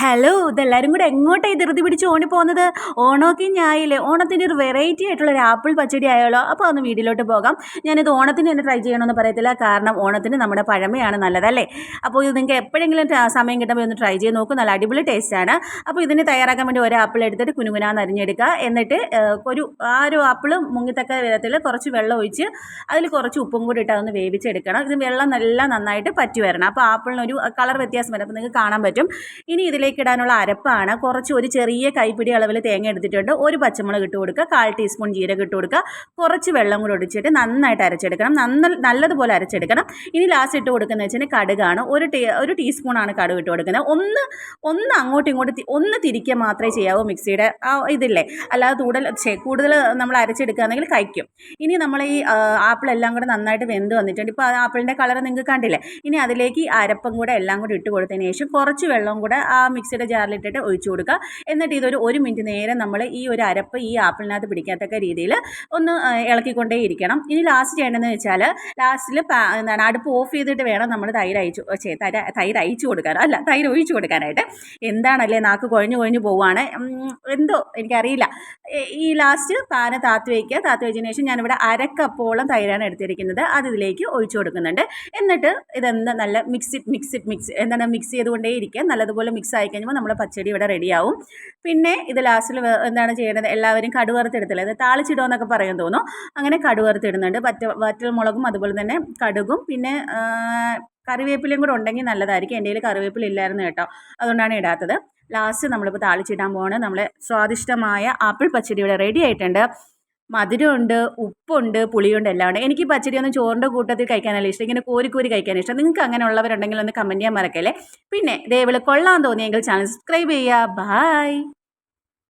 Hello ഇതെല്ലാവരും കൂടെ എങ്ങോട്ടായി ധൃതി പിടിച്ച് ഓണി പോകുന്നത്? ഓണമൊക്കെ ഞായില്ലേ ഓണത്തിന്റെ ഒരു വെറൈറ്റി ആയിട്ടുള്ള ഒരു ആപ്പിൾ പച്ചടി ആയാലോ? അപ്പോൾ ഒന്ന് വീട്ടിലോട്ട് പോകാം. ഞാനിത് ഓണത്തിന് തന്നെ ട്രൈ ചെയ്യണമെന്ന് പറയത്തില്ല. കാരണം ഓണത്തിന് നമ്മുടെ പഴമയാണ് നല്ലതല്ലേ? അപ്പോൾ ഇത് നിങ്ങൾക്ക് എപ്പോഴെങ്കിലും സമയം കിട്ടുമ്പോൾ ഒന്ന് ട്രൈ ചെയ്ത് നോക്കും. നല്ല അടിപൊളി ടേസ്റ്റാണ് അപ്പോൾ ഇതിനെ തയ്യാറാക്കാൻ വേണ്ടി ഒരു ആപ്പിൾ എടുത്തിട്ട് കുനുകുനാന്ന് അരിഞ്ഞെടുക്കുക. എന്നിട്ട് ഒരു ആ ഒരു ആപ്പിൾ മുങ്ങിത്തക്ക വിധത്തിൽ കുറച്ച് വെള്ളം ഒഴിച്ച് അതിൽ കുറച്ച് ഉപ്പും കൂടി ഇട്ട് അതൊന്ന് വേവിച്ചെടുക്കണം. ഇത് വെള്ളം നല്ല നന്നായിട്ട് പറ്റി വരണം. അപ്പോൾ ആപ്പിളിനൊരു കളർ വ്യത്യാസം വരും. അപ്പോൾ നിങ്ങൾക്ക് കാണാൻ പറ്റും. ഇനി ഇതിലേക്ക് ഇടാനുള്ള അരപ്പാണ്. കുറച്ച് ഒരു ചെറിയ കൈപ്പിടി അളവിൽ തേങ്ങ എടുത്തിട്ടുണ്ട്. ഒരു പച്ചമുളക് ഇട്ട് കൊടുക്കുക. കാൽ ടീസ്പൂൺ ജീരകം ഇട്ട് കൊടുക്കുക. കുറച്ച് വെള്ളം കൂടി ഒടിച്ചിട്ട് നന്നായിട്ട് അരച്ചെടുക്കണം. നന്ന നല്ലതുപോലെ അരച്ചെടുക്കണം. ഇനി ലാസ്റ്റ് ഇട്ട് കൊടുക്കുന്നത് വെച്ചാൽ കടുകാണ്. ഒരു ടീ ഒരു ടീസ്പൂണാണ് കടുക് ഇട്ട് കൊടുക്കുന്നത്. ഒന്ന് ഒന്ന് അങ്ങോട്ടും ഇങ്ങോട്ട് ഒന്ന് തിരിക്കുക മാത്രമേ ചെയ്യാവൂ മിക്സിയുടെ ആ ഇതില്ലേ. അല്ലാതെ കൂടുതൽ കൂടുതൽ നമ്മൾ അരച്ചെടുക്കുകയാണെങ്കിൽ കഴിക്കും. ഇനി നമ്മൾ ഈ ആപ്പിൾ എല്ലാം കൂടെ നന്നായിട്ട് വെന്ത് വന്നിട്ടുണ്ട്. ഇപ്പോൾ ആപ്പിളിന്റെ കളർ നിങ്ങൾക്ക് കണ്ടില്ലേ? ഇനി അതിലേക്ക് അരപ്പും കൂടെ എല്ലാം കൂടി ഇട്ട് കൊടുത്തതിന് ശേഷം കുറച്ച് വെള്ളം കൂടെ മിക്സിയുടെ ജാറിലിട്ടിട്ട് ഒഴിച്ചു കൊടുക്കുക. എന്നിട്ട് ഇതൊരു ഒരു മിനിറ്റ് നേരം നമ്മൾ ഈ ഒരു അരപ്പ് ഈ ആപ്പിളിനകത്ത് പിടിക്കാത്തക്ക രീതിയിൽ ഒന്ന് ഇളക്കിക്കൊണ്ടേ ഇരിക്കണം. ഇനി ലാസ്റ്റ് ചെയ്യേണ്ടതെന്ന് വെച്ചാൽ ലാസ്റ്റിൽ എന്താണ് അടുപ്പ് ഓഫ് ചെയ്തിട്ട് വേണം നമ്മൾ തൈര് അയച്ചു ചേ തൈര് തൈര് അയച്ചു കൊടുക്കാൻ അല്ല തൈര് ഒഴിച്ചു കൊടുക്കാനായിട്ട്. എന്താണല്ലേ നാക്ക് കൊഴഞ്ഞു കുഴഞ്ഞു പോവാണ്? എന്തോ എനിക്കറിയില്ല. ഈ- ലാസ്റ്റ് പാന് താത്തി വയ്ക്കുക. താത്തി വെച്ചതിന് ശേഷം ഞാനിവിടെ അരക്കപ്പോളം തൈരാണ് എടുത്തിരിക്കുന്നത്. അത് ഇതിലേക്ക് ഒഴിച്ചു കൊടുക്കുന്നുണ്ട്. എന്നിട്ട് ഇതെന്താ നല്ല മിക്സ് മിക്സ് മിക്സ് എന്താണ് മിക്സ് ചെയ്തുകൊണ്ടേ ഇരിക്കുക. നല്ലതുപോലെ മിക്സ് ആയി കഴിയുമ്പോൾ നമ്മുടെ പച്ചടി ഇവിടെ റെഡിയാവും. പിന്നെ ഇത് ലാസ്റ്റിൽ എന്താണ് ചെയ്യേണ്ടത് എല്ലാവരും കടുവറുത്തെടുത്തില്ല അത് താളിച്ചിടുമെന്നൊക്കെ പറയാൻ തോന്നുന്നു. അങ്ങനെ കടുവറുത്തിടുന്നുണ്ട് വറ്റ വറ്റൽ മുളകും അതുപോലെ തന്നെ കടുകും. പിന്നെ കറിവേപ്പിലയും കൂടെ ഉണ്ടെങ്കിൽ നല്ലതായിരിക്കും. എന്റെ കയ്യിൽ കറിവേപ്പില ഇല്ലായിരുന്നു കേട്ടോ. അതുകൊണ്ടാണ് ഇടാത്തത്. ലാസ്റ്റ് നമ്മളിപ്പോൾ താളിച്ചിടാൻ പോവാണ്. നമ്മളെ സ്വാദിഷ്ടമായ ആപ്പിൾ പച്ചടി ഇവിടെ റെഡി ആയിട്ടുണ്ട്. മധുരമുണ്ട് ഉപ്പുണ്ട് പുളിയുണ്ട് എല്ലാം ഉണ്ട് എനിക്ക് പച്ചടി ഒന്നും ചോറിന്റെ കൂട്ടത്തിൽ കഴിക്കാനല്ല ഇഷ്ടം. ഇങ്ങനെ കോരി കോരി കഴിക്കാൻ ഇഷ്ടം. നിങ്ങൾക്ക് അങ്ങനെ ഉള്ളവരുണ്ടെങ്കിൽ ഒന്ന് കമന്റ് ചെയ്യാൻ മറക്കല്ലേ? പിന്നെ ദയവിളി കൊള്ളാൻ തോന്നിയെങ്കിൽ ചാനൽ സബ്സ്ക്രൈബ് ചെയ്യുക. ബായ്